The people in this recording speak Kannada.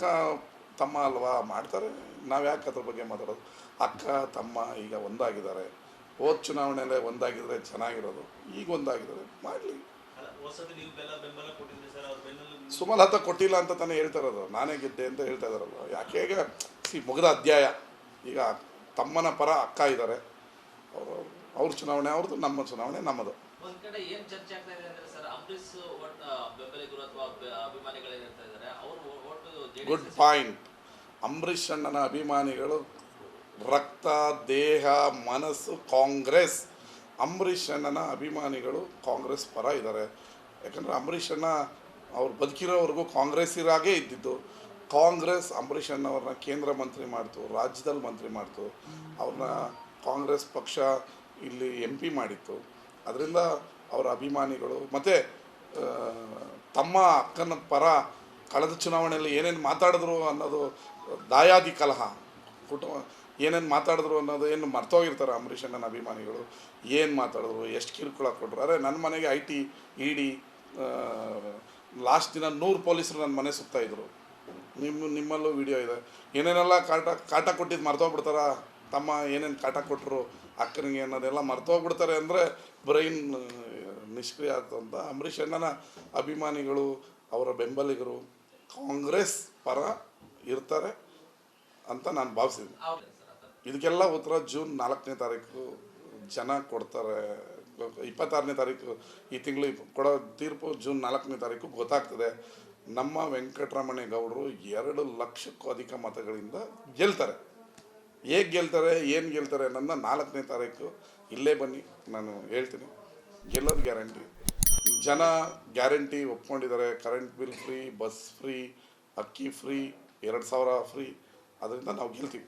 ಅಕ್ಕ ತಮ್ಮ ಅಲ್ವಾ? ಮಾಡ್ತಾರೆ. ನಾವು ಯಾಕೆ ಅದ್ರ ಬಗ್ಗೆ ಮಾತಾಡೋದು? ಅಕ್ಕ ತಮ್ಮ ಈಗ ಒಂದಾಗಿದ್ದಾರೆ. ಹೋದ ಚುನಾವಣೆಯಲ್ಲೇ ಒಂದಾಗಿದ್ರೆ ಚೆನ್ನಾಗಿರೋದು. ಈಗ ಒಂದಾಗಿದ್ದಾರೆ. ಮಾಡಲಿ. ಸುಮಲತಾ ಕೊಟ್ಟಿಲ್ಲ ಅಂತ ತಾನೇ ಹೇಳ್ತಾ ಇರೋದು. ನಾನೇ ಗೆದ್ದೆ ಅಂತ ಹೇಳ್ತಾ ಇದಾರಲ್ಲ ಯಾಕೆ ಈಗ ಸಿ ಮುಗಿದ ಅಧ್ಯಾಯ. ಈಗ ತಮ್ಮನ ಪರ ಅಕ್ಕ ಇದ್ದಾರೆ. ಅವರು ಅವ್ರ ಚುನಾವಣೆ ಅವ್ರದ್ದು ನಮ್ಮ ಚುನಾವಣೆ ನಮ್ಮದು. ಒಂದ್ ಕಡೆ ಏನ್ ಚರ್ಚೆ ಆಗ್ತಾ ಇದೆ ಅಂದ್ರೆ ಸರ್ ಅಂಬರೀಶ್ ಒಟ್ ಬೆಂಬಲಿಗರು ಅಥವಾ ಅಭಿಮಾನಿಗಳು ಅವರು ಗುಡ್ ಪಾಯಿಂಟ್ ಅಂಬರೀಷ್ ಅಣ್ಣನ ಅಭಿಮಾನಿಗಳು ರಕ್ತ ದೇಹ ಮನಸ್ಸು ಕಾಂಗ್ರೆಸ್ ಅಂಬರೀಷ್ ಅಣ್ಣನ ಅಭಿಮಾನಿಗಳು ಕಾಂಗ್ರೆಸ್ ಪರ ಇದ್ದಾರೆ. ಯಾಕಂದರೆ ಅಂಬರೀಷ್ ಅಣ್ಣ ಅವ್ರು ಬದುಕಿರೋವರೆಗೂ ಕಾಂಗ್ರೆಸ್ಸಿರಾಗೇ ಇದ್ದಿದ್ದು. ಕಾಂಗ್ರೆಸ್ ಅಂಬರೀಷ್ ಅಣ್ಣವ್ರನ್ನ ಕೇಂದ್ರ ಮಂತ್ರಿ ಮಾಡ್ತು, ರಾಜ್ಯದಲ್ಲಿ ಮಂತ್ರಿ ಮಾಡ್ತು. ಅವ್ರನ್ನ ಕಾಂಗ್ರೆಸ್ ಪಕ್ಷ ಇಲ್ಲಿ ಎಂ ಪಿ ಮಾಡಿತ್ತು. ಅದರಿಂದ ಅವರ ಅಭಿಮಾನಿಗಳು, ಮತ್ತು ತಮ್ಮ ಅಕ್ಕನ ಪರ ಕಳೆದ ಚುನಾವಣೆಯಲ್ಲಿ ಏನೇನು ಮಾತಾಡಿದ್ರು ಅನ್ನೋದು ದಾಯಾದಿ ಕಲಹ. ಕುಟುಂಬ ಏನೇನು ಮಾತಾಡಿದ್ರು ಅನ್ನೋದು ಏನು ಮರ್ತೋಗಿರ್ತಾರೆ ಅಂಬರೀಷ್ ಅಣ್ಣನ ಅಭಿಮಾನಿಗಳು. ಏನು ಮಾತಾಡಿದ್ರು, ಎಷ್ಟು ಕಿರುಕುಳ ಕೊಟ್ಟರು ಅರೆ ನನ್ನ ಮನೆಗೆ I T, E D last ದಿನ ನೂರು ಪೊಲೀಸರು ನನ್ನ ಮನೆ ಸುತ್ತಾಯಿದ್ರು ನಿಮ್ಮ ನಿಮ್ಮಲ್ಲೂ ವಿಡಿಯೋ ಇದೆ. ಏನೇನೆಲ್ಲ ಕಾಟ ಕಾಟ ಕೊಟ್ಟಿದ್ದು ಮರ್ತೋಗ್ಬಿಡ್ತಾರ? ತಮ್ಮ ಏನೇನು ಕಾಟ ಕೊಟ್ಟರು ಅಕ್ಕನಿಗೆ ಅನ್ನೋದೆಲ್ಲ ಮರ್ತೋಗ್ಬಿಡ್ತಾರೆ ಅಂದರೆ ಬ್ರೈನ್, ನಿಷ್ಕ್ರಿಯ ಆಗ್ತಂತ ಅಂತ ಅಂಬರೀಷ್ ಅಣ್ಣನ ಅಭಿಮಾನಿಗಳು, ಅವರ ಬೆಂಬಲಿಗರು ಕಾಂಗ್ರೆಸ್ ಪರ ಇರ್ತಾರೆ ಅಂತ ನಾನು ಭಾವಿಸಿದ್ದೀನಿ. ಇದಕ್ಕೆಲ್ಲ ಉತ್ತರ ಜೂನ್ ನಾಲ್ಕನೇ ತಾರೀಕು ಜನ ಕೊಡ್ತಾರೆ. ಇಪ್ಪತ್ತಾರನೇ ತಾರೀಕು ಈ ತಿಂಗಳು ಕೊಡೋ ತೀರ್ಪು ಜೂನ್ ನಾಲ್ಕನೇ ತಾರೀಕು ಗೊತ್ತಾಗ್ತದೆ. ನಮ್ಮ ವೆಂಕಟರಮಣೆ ಗೌಡರು ಎರಡು ಲಕ್ಷಕ್ಕೂ ಅಧಿಕ ಮತಗಳಿಂದ ಗೆಲ್ತಾರೆ. ಹೇಗೆ ಗೆಲ್ತಾರೆ ಏನು ಗೆಲ್ತಾರೆ ನನ್ನ ನಾಲ್ಕನೇ ತಾರೀಕು ಇಲ್ಲೇ ಬನ್ನಿ ನಾನು ಹೇಳ್ತೀನಿ. ಗೆಲ್ಲೋದು ಗ್ಯಾರಂಟಿ. ಜನ guarantee ಒಪ್ಕೊಂಡಿದ್ದಾರೆ current bill free bus free ಅಕ್ಕಿ ಫ್ರೀ ಎರಡು ಸಾವಿರ ಫ್ರೀ ಅದರಿಂದ ನಾವು ಗೆಲ್ತೀವಿ